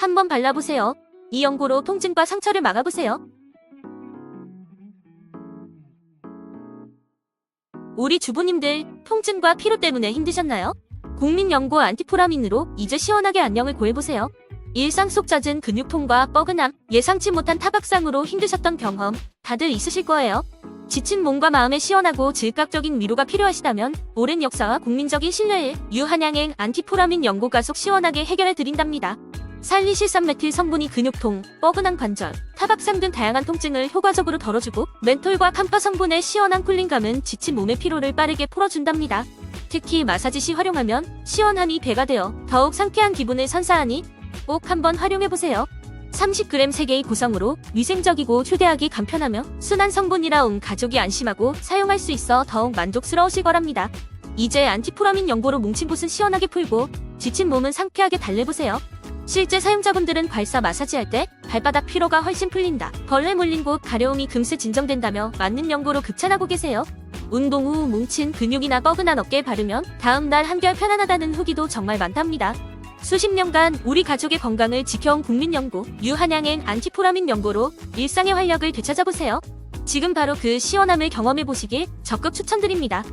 한번 발라보세요. 이 연고로 통증과 상처를 막아보세요. 우리 주부님들 통증과 피로 때문에 힘드셨나요? 국민연고 안티포라민으로 이제 시원하게 안녕을 구해보세요. 일상 속 잦은 근육통과 뻐근함, 예상치 못한 타박상으로 힘드셨던 경험 다들 있으실 거예요. 지친 몸과 마음에 시원하고 즉각적인 위로가 필요하시다면 오랜 역사와 국민적인 신뢰에 유한양행 안티포라민 연고가 속 시원하게 해결해 드린답니다. 살리실산메틸 성분이 근육통, 뻐근한 관절, 타박상 등 다양한 통증을 효과적으로 덜어주고 멘톨과 캄파 성분의 시원한 쿨링감은 지친 몸의 피로를 빠르게 풀어준답니다. 특히 마사지 시 활용하면 시원함이 배가 되어 더욱 상쾌한 기분을 선사하니 꼭 한번 활용해보세요. 30g 3개의 구성으로 위생적이고 휴대하기 간편하며 순한 성분이라 온 가족이 안심하고 사용할 수 있어 더욱 만족스러우실 거랍니다. 이제 안티프라민 연고로 뭉친 곳은 시원하게 풀고 지친 몸은 상쾌하게 달래보세요. 실제 사용자분들은 발사 마사지할 때 발바닥 피로가 훨씬 풀린다. 벌레 물린 곳 가려움이 금세 진정된다며 맞는 연고로 극찬하고 계세요. 운동 후 뭉친 근육이나 뻐근한 어깨에 바르면 다음날 한결 편안하다는 후기도 정말 많답니다. 수십 년간 우리 가족의 건강을 지켜온 국민연고 유한양행 안티포라민 연고로 일상의 활력을 되찾아보세요. 지금 바로 그 시원함을 경험해보시길 적극 추천드립니다.